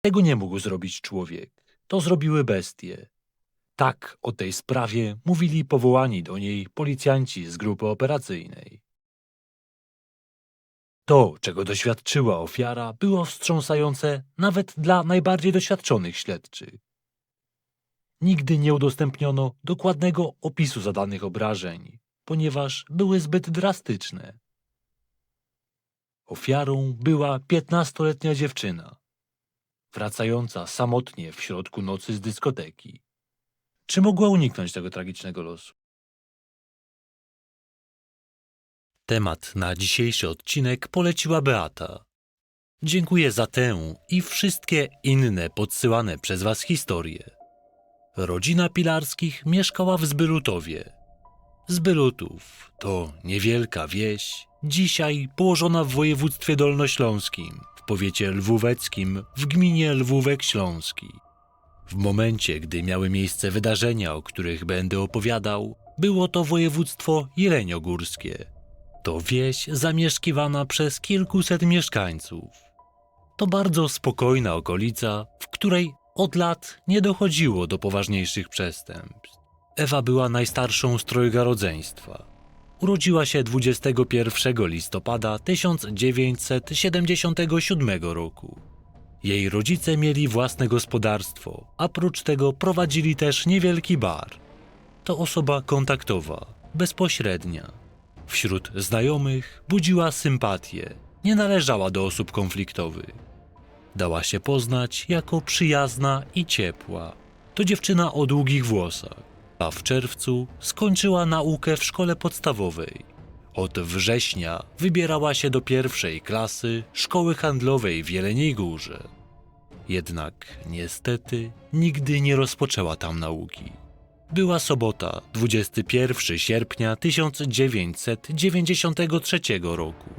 Tego nie mógł zrobić człowiek. To zrobiły bestie. Tak o tej sprawie mówili powołani do niej policjanci z grupy operacyjnej. To, czego doświadczyła ofiara, było wstrząsające nawet dla najbardziej doświadczonych śledczych. Nigdy nie udostępniono dokładnego opisu zadanych obrażeń, ponieważ były zbyt drastyczne. Ofiarą była piętnastoletnia dziewczyna, wracająca samotnie w środku nocy z dyskoteki. Czy mogła uniknąć tego tragicznego losu? Temat na dzisiejszy odcinek poleciła Beata. Dziękuję za tę i wszystkie inne podsyłane przez Was historie. Rodzina Pilarskich mieszkała w Zbylutowie. Zbylutów to niewielka wieś, dzisiaj położona w województwie dolnośląskim, powiecie lwóweckim, w gminie Lwówek Śląski. W momencie, gdy miały miejsce wydarzenia, o których będę opowiadał, było to województwo jeleniogórskie. To wieś zamieszkiwana przez kilkuset mieszkańców. To bardzo spokojna okolica, w której od lat nie dochodziło do poważniejszych przestępstw. Ewa była najstarszą z trojga rodzeństwa. Urodziła się 21 listopada 1977 roku. Jej rodzice mieli własne gospodarstwo, a prócz tego prowadzili też niewielki bar. To osoba kontaktowa, bezpośrednia. Wśród znajomych budziła sympatię, nie należała do osób konfliktowych. Dała się poznać jako przyjazna i ciepła. To dziewczyna o długich włosach, a w czerwcu skończyła naukę w szkole podstawowej. Od września wybierała się do pierwszej klasy szkoły handlowej w Jeleniej Górze. Jednak niestety nigdy nie rozpoczęła tam nauki. Była sobota, 21 sierpnia 1993 roku.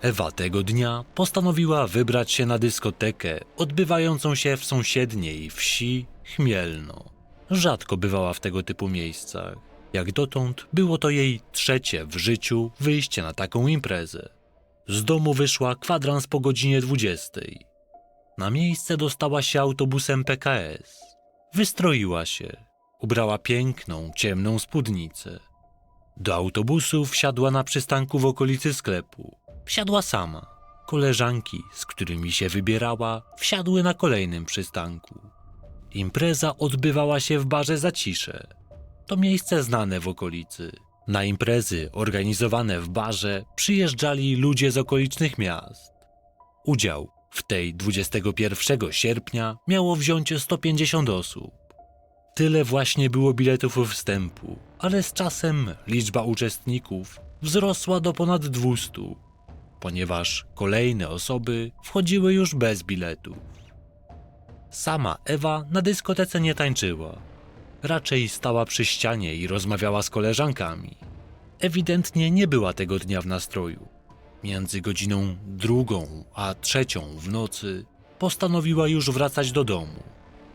Ewa tego dnia postanowiła wybrać się na dyskotekę odbywającą się w sąsiedniej wsi Chmielno. Rzadko bywała w tego typu miejscach. Jak dotąd było to jej trzecie w życiu wyjście na taką imprezę. Z domu wyszła kwadrans po godzinie 20. Na miejsce dostała się autobusem PKS. Wystroiła się. Ubrała piękną, ciemną spódnicę. Do autobusu wsiadła na przystanku w okolicy sklepu. Wsiadła sama. Koleżanki, z którymi się wybierała, wsiadły na kolejnym przystanku. Impreza odbywała się w barze Zacisze. To miejsce znane w okolicy. Na imprezy organizowane w barze przyjeżdżali ludzie z okolicznych miast. Udział w tej 21 sierpnia miało wziąć 150 osób. Tyle właśnie było biletów wstępu, ale z czasem liczba uczestników wzrosła do ponad 200, ponieważ kolejne osoby wchodziły już bez biletów. Sama Ewa na dyskotece nie tańczyła. Raczej stała przy ścianie i rozmawiała z koleżankami. Ewidentnie nie była tego dnia w nastroju. Między godziną drugą a trzecią w nocy postanowiła już wracać do domu.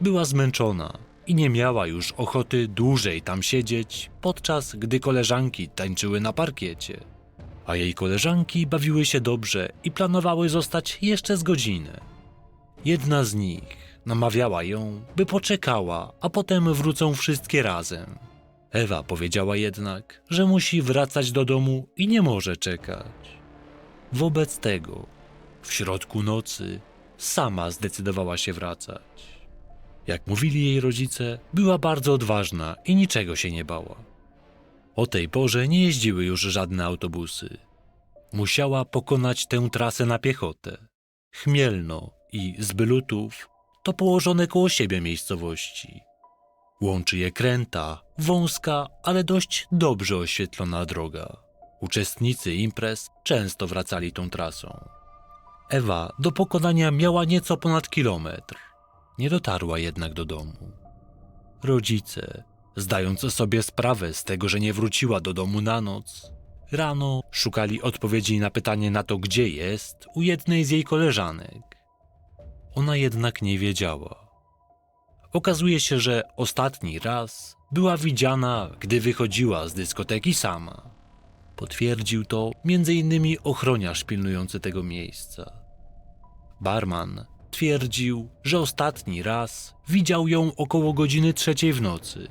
Była zmęczona i nie miała już ochoty dłużej tam siedzieć, podczas gdy koleżanki tańczyły na parkiecie. A jej koleżanki bawiły się dobrze i planowały zostać jeszcze z godzinę. Jedna z nich namawiała ją, by poczekała, a potem wrócą wszystkie razem. Ewa powiedziała jednak, że musi wracać do domu i nie może czekać. Wobec tego, w środku nocy, sama zdecydowała się wracać. Jak mówili jej rodzice, była bardzo odważna i niczego się nie bała. O tej porze nie jeździły już żadne autobusy. Musiała pokonać tę trasę na piechotę. Chmielno i Zbylutów to położone koło siebie miejscowości. Łączy je kręta, wąska, ale dość dobrze oświetlona droga. Uczestnicy imprez często wracali tą trasą. Ewa do pokonania miała nieco ponad kilometr. Nie dotarła jednak do domu. Rodzice, zdając sobie sprawę z tego, że nie wróciła do domu na noc, rano szukali odpowiedzi na pytanie na to, gdzie jest, u jednej z jej koleżanek. Ona jednak nie wiedziała. Okazuje się, że ostatni raz była widziana, gdy wychodziła z dyskoteki sama. Potwierdził to m.in. ochroniarz pilnujący tego miejsca. Barman twierdził, że ostatni raz widział ją około godziny trzeciej w nocy.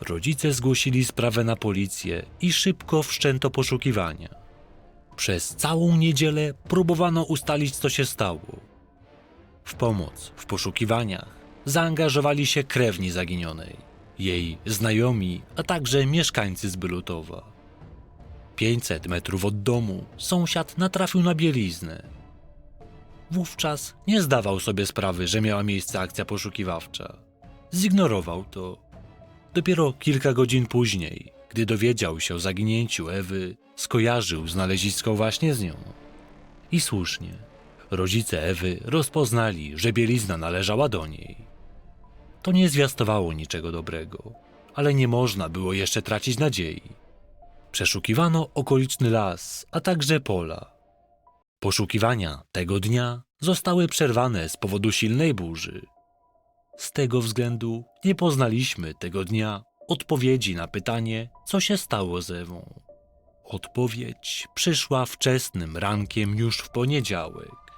Rodzice zgłosili sprawę na policję i szybko wszczęto poszukiwania. Przez całą niedzielę próbowano ustalić, co się stało. W pomoc w poszukiwaniach zaangażowali się krewni zaginionej, jej znajomi, a także mieszkańcy z Bylutowa. 500 metrów od domu sąsiad natrafił na bieliznę. Wówczas nie zdawał sobie sprawy, że miała miejsce akcja poszukiwawcza. Zignorował to. Dopiero kilka godzin później, gdy dowiedział się o zaginięciu Ewy, skojarzył znalezisko właśnie z nią. I słusznie. Rodzice Ewy rozpoznali, że bielizna należała do niej. To nie zwiastowało niczego dobrego, ale nie można było jeszcze tracić nadziei. Przeszukiwano okoliczny las, a także pola. Poszukiwania tego dnia zostały przerwane z powodu silnej burzy. Z tego względu nie poznaliśmy tego dnia odpowiedzi na pytanie, co się stało z Ewą. Odpowiedź przyszła wczesnym rankiem już w poniedziałek.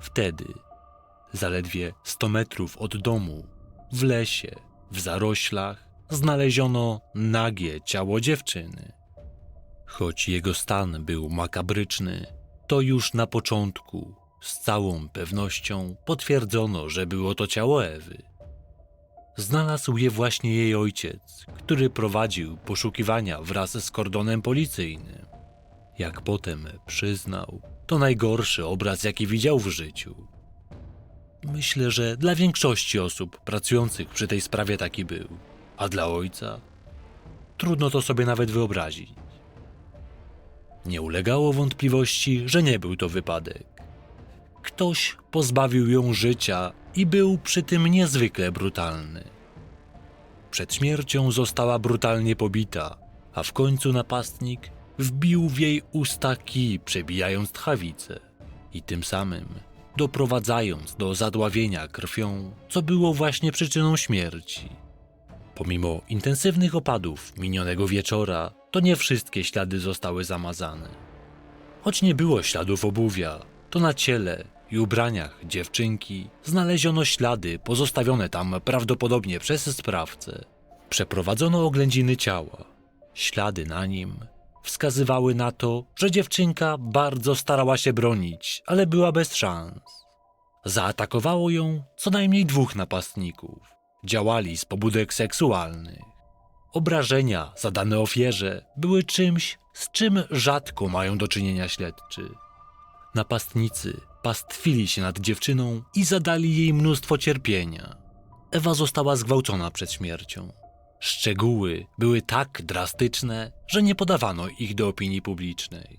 Wtedy, zaledwie 100 metrów od domu, w lesie, w zaroślach, znaleziono nagie ciało dziewczyny. Choć jego stan był makabryczny, to już na początku z całą pewnością potwierdzono, że było to ciało Ewy. Znalazł je właśnie jej ojciec, który prowadził poszukiwania wraz z kordonem policyjnym. Jak potem przyznał, to najgorszy obraz, jaki widział w życiu. Myślę, że dla większości osób pracujących przy tej sprawie taki był, a dla ojca trudno to sobie nawet wyobrazić. Nie ulegało wątpliwości, że nie był to wypadek. Ktoś pozbawił ją życia i był przy tym niezwykle brutalny. Przed śmiercią została brutalnie pobita, a w końcu napastnik wbił w jej usta kij, przebijając tchawicę i tym samym doprowadzając do zadławienia krwią, co było właśnie przyczyną śmierci. Pomimo intensywnych opadów minionego wieczora, to nie wszystkie ślady zostały zamazane. Choć nie było śladów obuwia, to na ciele i ubraniach dziewczynki znaleziono ślady pozostawione tam prawdopodobnie przez sprawcę. Przeprowadzono oględziny ciała. Ślady na nim wskazywały na to, że dziewczynka bardzo starała się bronić, ale była bez szans. Zaatakowało ją co najmniej dwóch napastników. Działali z pobudek seksualnych. Obrażenia zadane ofierze były czymś, z czym rzadko mają do czynienia śledczy. Napastnicy pastwili się nad dziewczyną i zadali jej mnóstwo cierpienia. Ewa została zgwałcona przed śmiercią. Szczegóły były tak drastyczne, że nie podawano ich do opinii publicznej.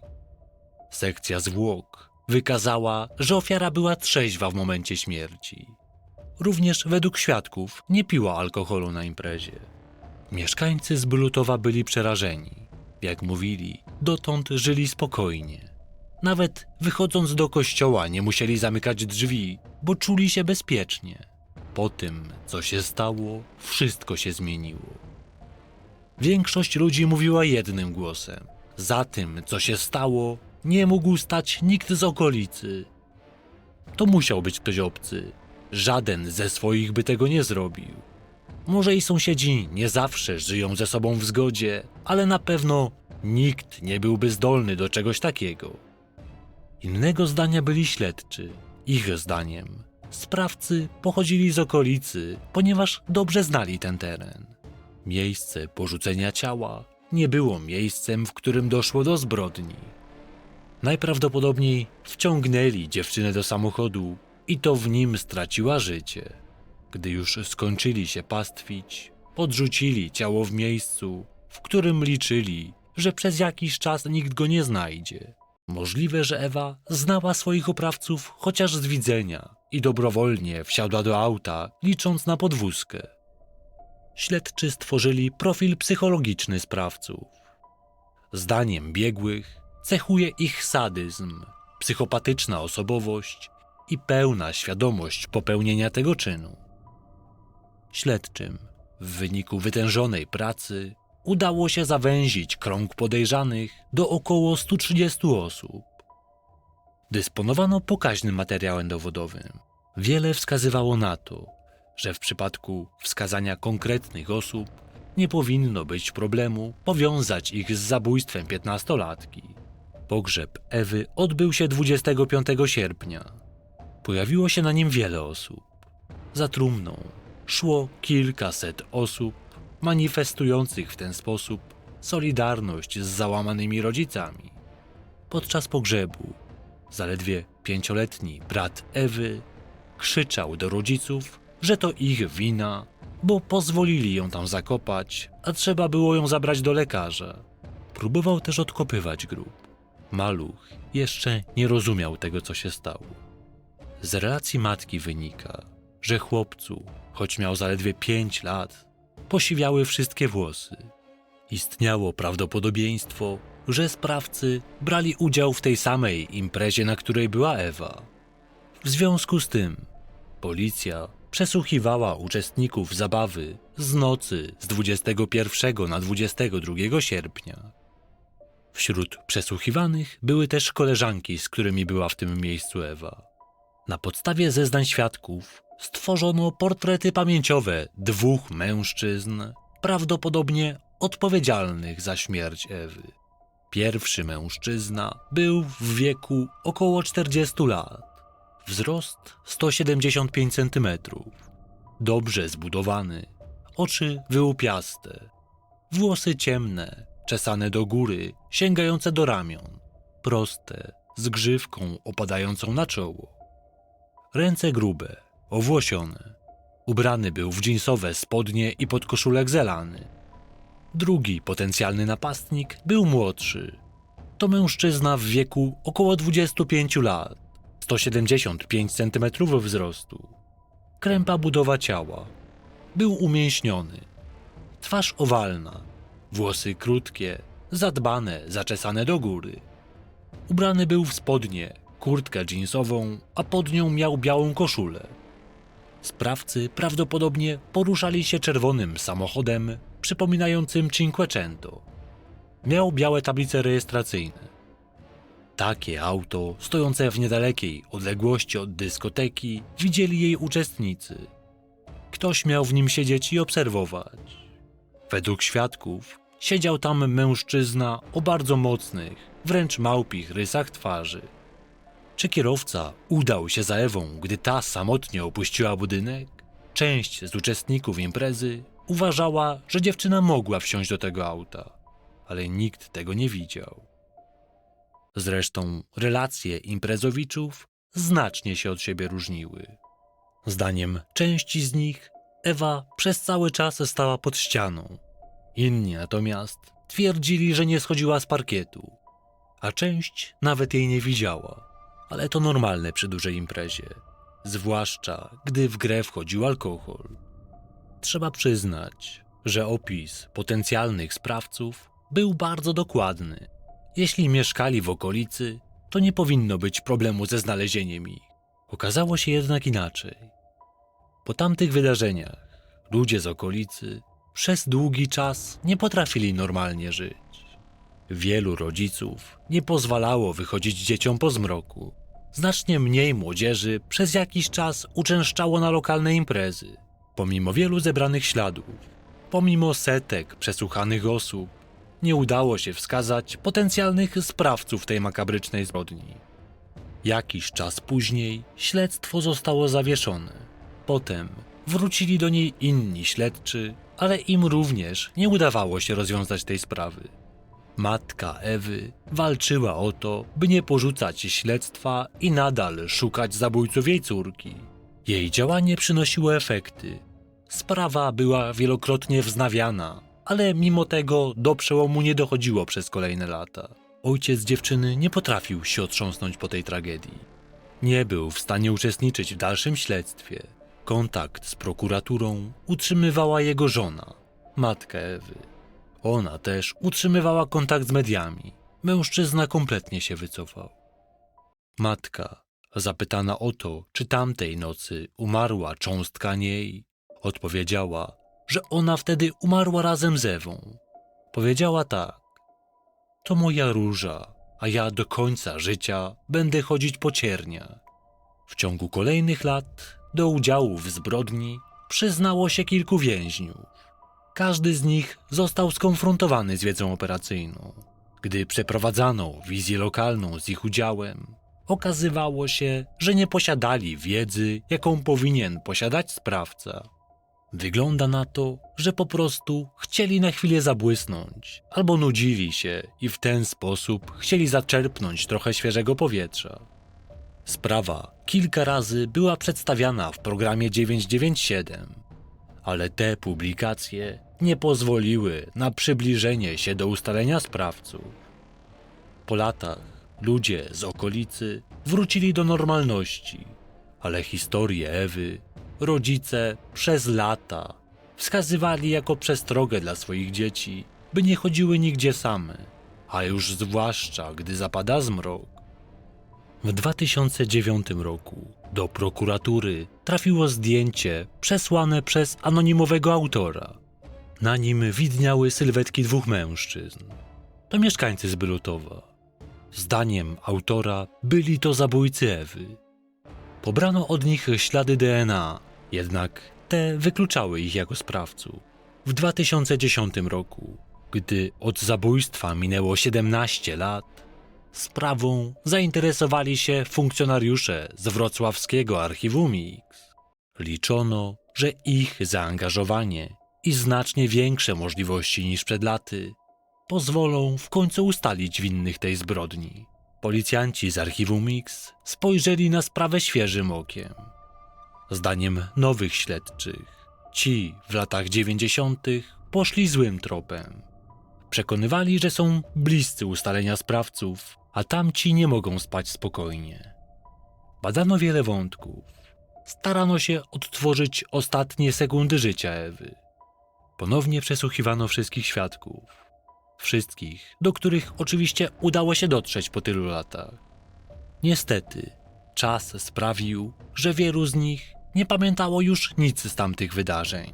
Sekcja zwłok wykazała, że ofiara była trzeźwa w momencie śmierci. Również według świadków nie piła alkoholu na imprezie. Mieszkańcy z Blutowa byli przerażeni. Jak mówili, dotąd żyli spokojnie. Nawet wychodząc do kościoła nie musieli zamykać drzwi, bo czuli się bezpiecznie. Po tym, co się stało, wszystko się zmieniło. Większość ludzi mówiła jednym głosem. Za tym, co się stało, nie mógł stać nikt z okolicy. To musiał być ktoś obcy. Żaden ze swoich by tego nie zrobił. Może i sąsiedzi nie zawsze żyją ze sobą w zgodzie, ale na pewno nikt nie byłby zdolny do czegoś takiego. Innego zdania byli śledczy. Ich zdaniem sprawcy pochodzili z okolicy, ponieważ dobrze znali ten teren. Miejsce porzucenia ciała nie było miejscem, w którym doszło do zbrodni. Najprawdopodobniej wciągnęli dziewczynę do samochodu i to w nim straciła życie. Gdy już skończyli się pastwić, podrzucili ciało w miejscu, w którym liczyli, że przez jakiś czas nikt go nie znajdzie. Możliwe, że Ewa znała swoich oprawców chociaż z widzenia i dobrowolnie wsiadła do auta, licząc na podwózkę. Śledczy stworzyli profil psychologiczny sprawców. Zdaniem biegłych cechuje ich sadyzm, psychopatyczna osobowość i pełna świadomość popełnienia tego czynu. Śledczym w wyniku wytężonej pracy udało się zawęzić krąg podejrzanych do około 130 osób. Dysponowano pokaźnym materiałem dowodowym. Wiele wskazywało na to, że w przypadku wskazania konkretnych osób nie powinno być problemu powiązać ich z zabójstwem piętnastolatki. Pogrzeb Ewy odbył się 25 sierpnia. Pojawiło się na nim wiele osób. Za trumną szło kilkaset osób manifestujących w ten sposób solidarność z załamanymi rodzicami. Podczas pogrzebu zaledwie pięcioletni brat Ewy krzyczał do rodziców, że to ich wina, bo pozwolili ją tam zakopać, a trzeba było ją zabrać do lekarza. Próbował też odkopywać grób. Maluch jeszcze nie rozumiał tego, co się stało. Z relacji matki wynika, że chłopcu, choć miał zaledwie pięć lat, posiwiały wszystkie włosy. Istniało prawdopodobieństwo, że sprawcy brali udział w tej samej imprezie, na której była Ewa. W związku z tym policja przesłuchiwała uczestników zabawy z nocy z 21 na 22 sierpnia. Wśród przesłuchiwanych były też koleżanki, z którymi była w tym miejscu Ewa. Na podstawie zeznań świadków stworzono portrety pamięciowe dwóch mężczyzn, prawdopodobnie odpowiedzialnych za śmierć Ewy. Pierwszy mężczyzna był w wieku około 40 lat. Wzrost 175 cm. Dobrze zbudowany, oczy wyłupiaste, włosy ciemne, czesane do góry, sięgające do ramion, proste, z grzywką opadającą na czoło. Ręce grube, owłosione. Ubrany był w dżinsowe spodnie i podkoszulek zelany. Drugi potencjalny napastnik był młodszy. To mężczyzna w wieku około 25 lat, 175 cm wzrostu. Krępa budowa ciała. Był umięśniony. Twarz owalna, włosy krótkie, zadbane, zaczesane do góry. Ubrany był w spodnie, kurtkę dżinsową, a pod nią miał białą koszulę. Sprawcy prawdopodobnie poruszali się czerwonym samochodem przypominającym Cinquecento. Miał białe tablice rejestracyjne. Takie auto, stojące w niedalekiej odległości od dyskoteki, widzieli jej uczestnicy. Ktoś miał w nim siedzieć i obserwować. Według świadków siedział tam mężczyzna o bardzo mocnych, wręcz małpich rysach twarzy. Czy kierowca udał się za Ewą, gdy ta samotnie opuściła budynek? Część z uczestników imprezy uważała, że dziewczyna mogła wsiąść do tego auta, ale nikt tego nie widział. Zresztą relacje imprezowiczów znacznie się od siebie różniły. Zdaniem części z nich Ewa przez cały czas stała pod ścianą. Inni natomiast twierdzili, że nie schodziła z parkietu, a część nawet jej nie widziała. Ale to normalne przy dużej imprezie, zwłaszcza gdy w grę wchodził alkohol. Trzeba przyznać, że opis potencjalnych sprawców był bardzo dokładny. Jeśli mieszkali w okolicy, to nie powinno być problemu ze znalezieniem ich. Okazało się jednak inaczej. Po tamtych wydarzeniach ludzie z okolicy przez długi czas nie potrafili normalnie żyć. Wielu rodziców nie pozwalało wychodzić dzieciom po zmroku. Znacznie mniej młodzieży przez jakiś czas uczęszczało na lokalne imprezy. Pomimo wielu zebranych śladów, pomimo setek przesłuchanych osób, nie udało się wskazać potencjalnych sprawców tej makabrycznej zbrodni. Jakiś czas później śledztwo zostało zawieszone. Potem wrócili do niej inni śledczy, ale im również nie udawało się rozwiązać tej sprawy. Matka Ewy walczyła o to, by nie porzucać śledztwa i nadal szukać zabójców jej córki. Jej działanie przynosiło efekty. Sprawa była wielokrotnie wznawiana, ale mimo tego do przełomu nie dochodziło przez kolejne lata. Ojciec dziewczyny nie potrafił się otrząsnąć po tej tragedii. Nie był w stanie uczestniczyć w dalszym śledztwie. Kontakt z prokuraturą utrzymywała jego żona, matka Ewy. Ona też utrzymywała kontakt z mediami. Mężczyzna kompletnie się wycofał. Matka, zapytana o to, czy tamtej nocy umarła cząstka niej, odpowiedziała, że ona wtedy umarła razem z Ewą. Powiedziała tak: To moja róża, a ja do końca życia będę chodzić po cierniach. W ciągu kolejnych lat do udziału w zbrodni przyznało się kilku więźniów. Każdy z nich został skonfrontowany z wiedzą operacyjną. Gdy przeprowadzano wizję lokalną z ich udziałem, okazywało się, że nie posiadali wiedzy, jaką powinien posiadać sprawca. Wygląda na to, że po prostu chcieli na chwilę zabłysnąć, albo nudzili się i w ten sposób chcieli zaczerpnąć trochę świeżego powietrza. Sprawa kilka razy była przedstawiana w programie 997, ale te publikacje nie pozwoliły na przybliżenie się do ustalenia sprawców. Po latach ludzie z okolicy wrócili do normalności, ale historię Ewy rodzice przez lata wskazywali jako przestrogę dla swoich dzieci, by nie chodziły nigdzie same, a już zwłaszcza gdy zapada zmrok. W 2009 roku do prokuratury trafiło zdjęcie przesłane przez anonimowego autora. Na nim widniały sylwetki dwóch mężczyzn. To mieszkańcy z Bylutowa. Zdaniem autora byli to zabójcy Ewy. Pobrano od nich ślady DNA, jednak te wykluczały ich jako sprawców. W 2010 roku, gdy od zabójstwa minęło 17 lat, sprawą zainteresowali się funkcjonariusze z wrocławskiego archiwum X. Liczono, że ich zaangażowanie i znacznie większe możliwości niż przed laty pozwolą w końcu ustalić winnych tej zbrodni. Policjanci z archiwum X spojrzeli na sprawę świeżym okiem. Zdaniem nowych śledczych, ci w latach 90. poszli złym tropem. Przekonywali, że są bliscy ustalenia sprawców, a tamci nie mogą spać spokojnie. Badano wiele wątków. Starano się odtworzyć ostatnie sekundy życia Ewy. Ponownie przesłuchiwano wszystkich świadków. Wszystkich, do których oczywiście udało się dotrzeć po tylu latach. Niestety, czas sprawił, że wielu z nich nie pamiętało już nic z tamtych wydarzeń.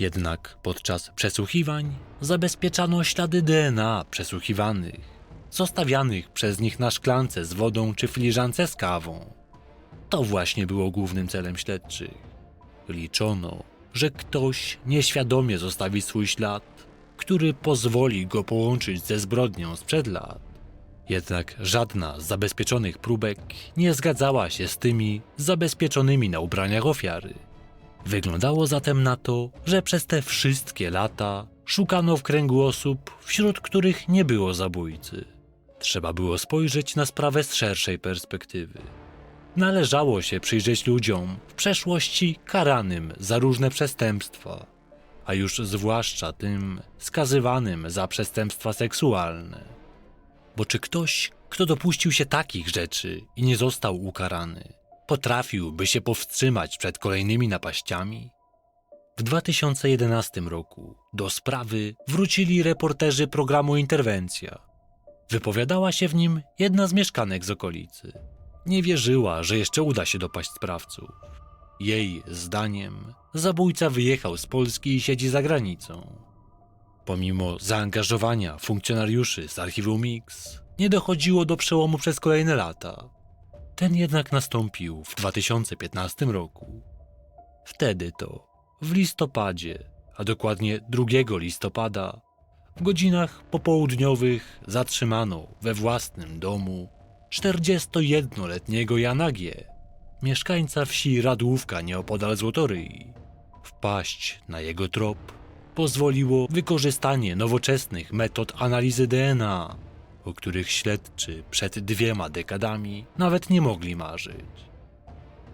Jednak podczas przesłuchiwań zabezpieczano ślady DNA przesłuchiwanych, zostawianych przez nich na szklance z wodą czy filiżance z kawą. To właśnie było głównym celem śledczych. Liczono, że ktoś nieświadomie zostawi swój ślad, który pozwoli go połączyć ze zbrodnią sprzed lat. Jednak żadna z zabezpieczonych próbek nie zgadzała się z tymi zabezpieczonymi na ubraniach ofiary. Wyglądało zatem na to, że przez te wszystkie lata szukano w kręgu osób, wśród których nie było zabójcy. Trzeba było spojrzeć na sprawę z szerszej perspektywy. Należało się przyjrzeć ludziom w przeszłości karanym za różne przestępstwa, a już zwłaszcza tym skazywanym za przestępstwa seksualne. Bo czy ktoś, kto dopuścił się takich rzeczy i nie został ukarany, potrafiłby się powstrzymać przed kolejnymi napaściami? W 2011 roku do sprawy wrócili reporterzy programu Interwencja. Wypowiadała się w nim jedna z mieszkanek z okolicy. Nie wierzyła, że jeszcze uda się dopaść sprawców. Jej zdaniem zabójca wyjechał z Polski i siedzi za granicą. Pomimo zaangażowania funkcjonariuszy z archiwum X, nie dochodziło do przełomu przez kolejne lata. Ten jednak nastąpił w 2015 roku. Wtedy to, w listopadzie, a dokładnie 2 listopada, w godzinach popołudniowych zatrzymano we własnym domu 41-letniego Jana mieszkańca wsi Radłówka nieopodal Złotoryi. Wpaść na jego trop pozwoliło wykorzystanie nowoczesnych metod analizy DNA, o których śledczy przed dwiema dekadami nawet nie mogli marzyć.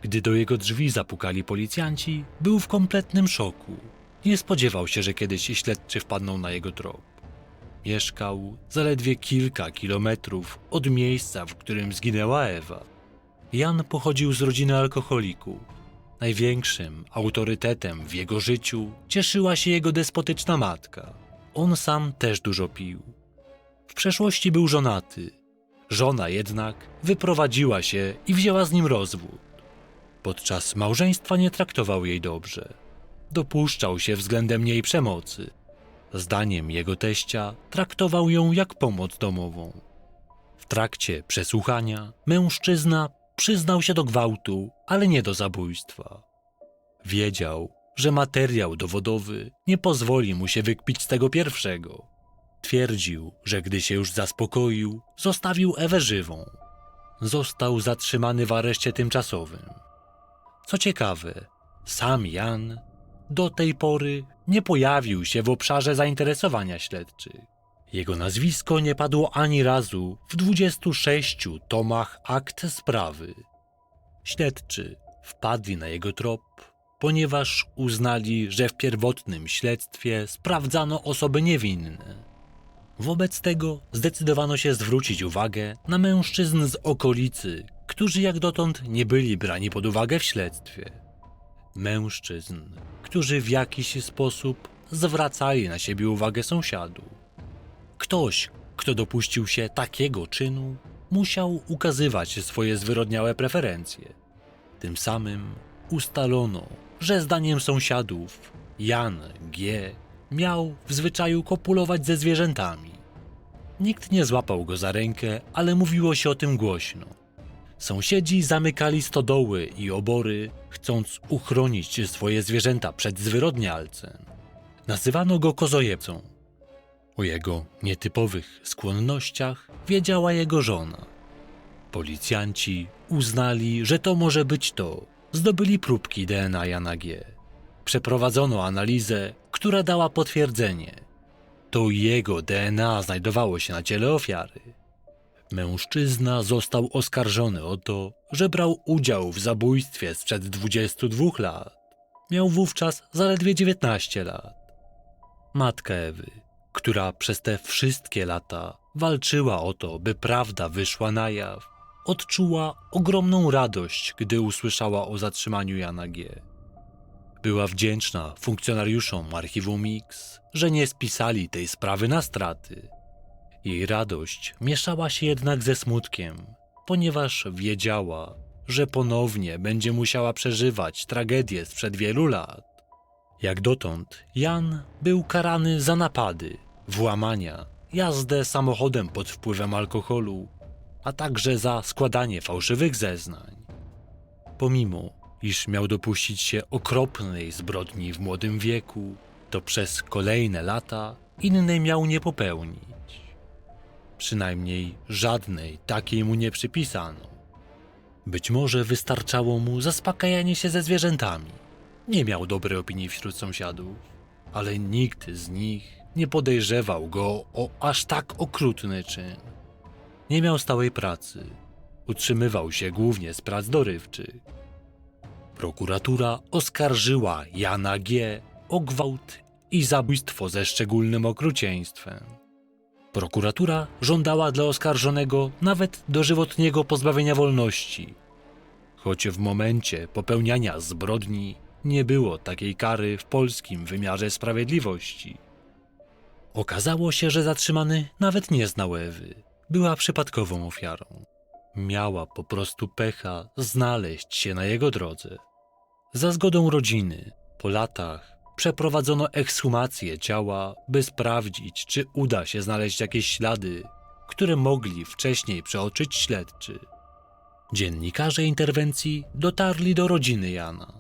Gdy do jego drzwi zapukali policjanci, był w kompletnym szoku. Nie spodziewał się, że kiedyś śledczy wpadną na jego trop. Mieszkał zaledwie kilka kilometrów od miejsca, w którym zginęła Ewa. Jan pochodził z rodziny alkoholików. Największym autorytetem w jego życiu cieszyła się jego despotyczna matka. On sam też dużo pił. W przeszłości był żonaty. Żona jednak wyprowadziła się i wzięła z nim rozwód. Podczas małżeństwa nie traktował jej dobrze. Dopuszczał się względem niej przemocy. Zdaniem jego teścia traktował ją jak pomoc domową. W trakcie przesłuchania mężczyzna przyznał się do gwałtu, ale nie do zabójstwa. Wiedział, że materiał dowodowy nie pozwoli mu się wykpić z tego pierwszego. Twierdził, że gdy się już zaspokoił, zostawił Ewę żywą. Został zatrzymany w areszcie tymczasowym. Co ciekawe, sam Jan do tej pory nie pojawił się w obszarze zainteresowania śledczych. Jego nazwisko nie padło ani razu w 26 tomach akt sprawy. Śledczy wpadli na jego trop, ponieważ uznali, że w pierwotnym śledztwie sprawdzano osoby niewinne. Wobec tego zdecydowano się zwrócić uwagę na mężczyzn z okolicy, którzy jak dotąd nie byli brani pod uwagę w śledztwie. Mężczyzn, którzy w jakiś sposób zwracali na siebie uwagę sąsiadów. Ktoś, kto dopuścił się takiego czynu, musiał ukazywać swoje zwyrodniałe preferencje. Tym samym ustalono, że zdaniem sąsiadów Jan G. miał w zwyczaju kopulować ze zwierzętami. Nikt nie złapał go za rękę, ale mówiło się o tym głośno. Sąsiedzi zamykali stodoły i obory, chcąc uchronić swoje zwierzęta przed zwyrodnialcem. Nazywano go kozojebcą. O jego nietypowych skłonnościach wiedziała jego żona. Policjanci uznali, że to może być to. Zdobyli próbki DNA Jana G. Przeprowadzono analizę, która dała potwierdzenie. To jego DNA znajdowało się na ciele ofiary. Mężczyzna został oskarżony o to, że brał udział w zabójstwie sprzed 22 lat. Miał wówczas zaledwie 19 lat. Matka Ewy, która przez te wszystkie lata walczyła o to, by prawda wyszła na jaw, odczuła ogromną radość, gdy usłyszała o zatrzymaniu Jana G. Była wdzięczna funkcjonariuszom archiwum X, że nie spisali tej sprawy na straty. Jej radość mieszała się jednak ze smutkiem, ponieważ wiedziała, że ponownie będzie musiała przeżywać tragedię sprzed wielu lat. Jak dotąd Jan był karany za napady, włamania, jazdę samochodem pod wpływem alkoholu, a także za składanie fałszywych zeznań. Pomimo, iż miał dopuścić się okropnej zbrodni w młodym wieku, to przez kolejne lata innej miał nie popełnić. Przynajmniej żadnej takiej mu nie przypisano. Być może wystarczało mu zaspokajanie się ze zwierzętami. Nie miał dobrej opinii wśród sąsiadów, ale nikt z nich nie podejrzewał go o aż tak okrutny czyn. Nie miał stałej pracy. Utrzymywał się głównie z prac dorywczych. Prokuratura oskarżyła Jana G. o gwałt i zabójstwo ze szczególnym okrucieństwem. Prokuratura żądała dla oskarżonego nawet dożywotniego pozbawienia wolności, choć w momencie popełniania zbrodni nie było takiej kary w polskim wymiarze sprawiedliwości. Okazało się, że zatrzymany nawet nie znał Ewy. Była przypadkową ofiarą. Miała po prostu pecha znaleźć się na jego drodze. Za zgodą rodziny, po latach, przeprowadzono ekshumację ciała, by sprawdzić, czy uda się znaleźć jakieś ślady, które mogli wcześniej przeoczyć śledczy. Dziennikarze interwencji dotarli do rodziny Jana.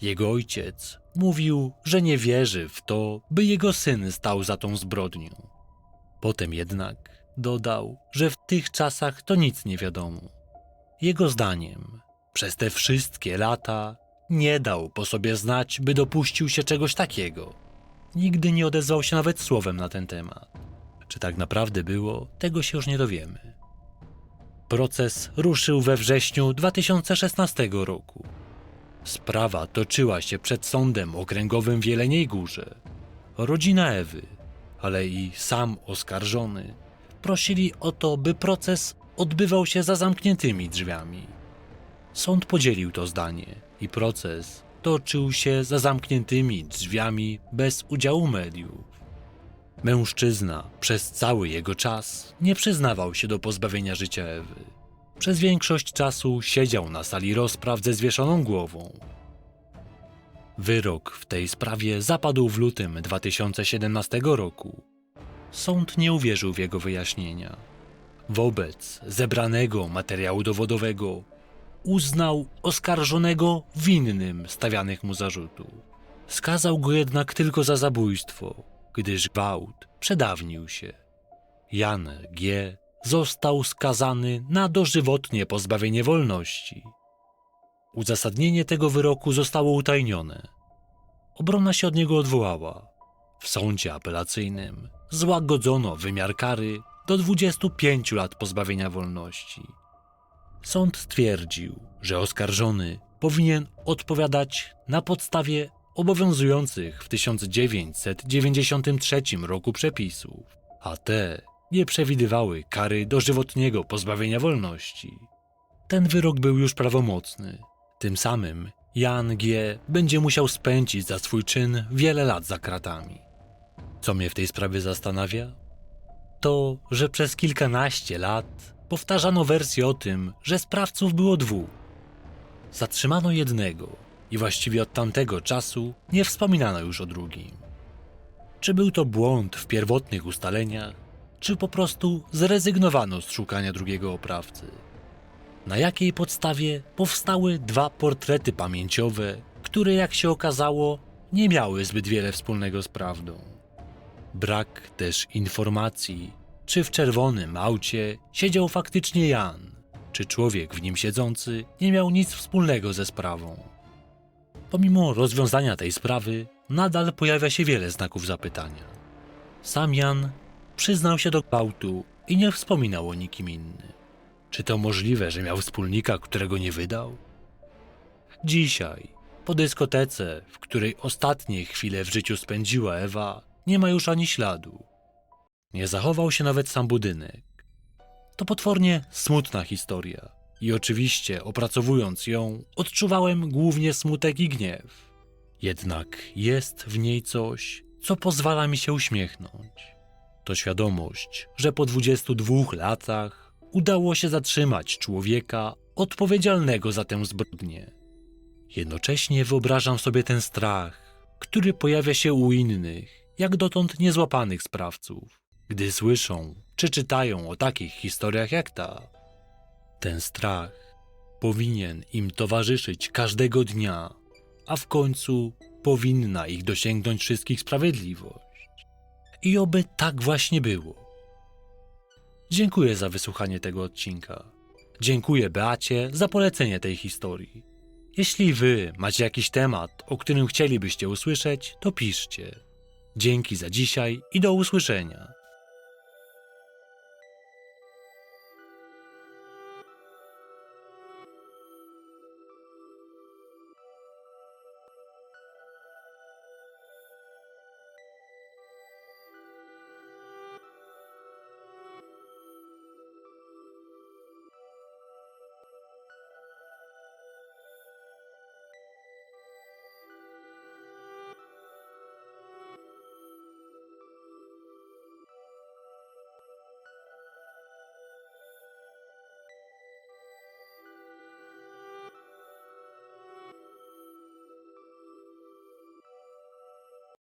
Jego ojciec mówił, że nie wierzy w to, by jego syn stał za tą zbrodnią. Potem jednak dodał, że w tych czasach to nic nie wiadomo. Jego zdaniem, przez te wszystkie lata nie dał po sobie znać, by dopuścił się czegoś takiego. Nigdy nie odezwał się nawet słowem na ten temat. Czy tak naprawdę było, tego się już nie dowiemy. Proces ruszył we wrześniu 2016 roku. Sprawa toczyła się przed sądem okręgowym w Jeleniej Górze. Rodzina Ewy, ale i sam oskarżony prosili o to, by proces odbywał się za zamkniętymi drzwiami. Sąd podzielił to zdanie i proces toczył się za zamkniętymi drzwiami bez udziału mediów. Mężczyzna przez cały jego czas nie przyznawał się do pozbawienia życia Ewy. Przez większość czasu siedział na sali rozpraw ze zwieszoną głową. Wyrok w tej sprawie zapadł w lutym 2017 roku. Sąd nie uwierzył w jego wyjaśnienia. Wobec zebranego materiału dowodowego uznał oskarżonego winnym stawianych mu zarzutów. Skazał go jednak tylko za zabójstwo, gdyż gwałt przedawnił się. Jan G. został skazany na dożywotnie pozbawienie wolności. Uzasadnienie tego wyroku zostało utajnione. Obrona się od niego odwołała. W sądzie apelacyjnym złagodzono wymiar kary do 25 lat pozbawienia wolności. Sąd stwierdził, że oskarżony powinien odpowiadać na podstawie obowiązujących w 1993 roku przepisów, a te nie przewidywały kary dożywotniego pozbawienia wolności. Ten wyrok był już prawomocny. Tym samym Jan G. będzie musiał spędzić za swój czyn wiele lat za kratami. Co mnie w tej sprawie zastanawia? To, że przez kilkanaście lat powtarzano wersję o tym, że sprawców było dwóch. Zatrzymano jednego i właściwie od tamtego czasu nie wspominano już o drugim. Czy był to błąd w pierwotnych ustaleniach, czy po prostu zrezygnowano z szukania drugiego oprawcy? Na jakiej podstawie powstały dwa portrety pamięciowe, które, jak się okazało, nie miały zbyt wiele wspólnego z prawdą? Brak też informacji, czy w czerwonym aucie siedział faktycznie Jan, czy człowiek w nim siedzący nie miał nic wspólnego ze sprawą. Pomimo rozwiązania tej sprawy, nadal pojawia się wiele znaków zapytania. Sam Jan przyznał się do gwałtu i nie wspominał o nikim innym. Czy to możliwe, że miał wspólnika, którego nie wydał? Dzisiaj, po dyskotece, w której ostatnie chwile w życiu spędziła Ewa, nie ma już ani śladu. Nie zachował się nawet sam budynek. To potwornie smutna historia. I oczywiście, opracowując ją, odczuwałem głównie smutek i gniew. Jednak jest w niej coś, co pozwala mi się uśmiechnąć. To świadomość, że po 22 latach udało się zatrzymać człowieka odpowiedzialnego za tę zbrodnię. Jednocześnie wyobrażam sobie ten strach, który pojawia się u innych, jak dotąd niezłapanych sprawców, gdy słyszą czy czytają o takich historiach jak ta. Ten strach powinien im towarzyszyć każdego dnia, a w końcu powinna ich dosięgnąć wszystkich sprawiedliwość. I oby tak właśnie było. Dziękuję za wysłuchanie tego odcinka. Dziękuję Beacie za polecenie tej historii. Jeśli wy macie jakiś temat, o którym chcielibyście usłyszeć, to piszcie. Dzięki za dzisiaj i do usłyszenia.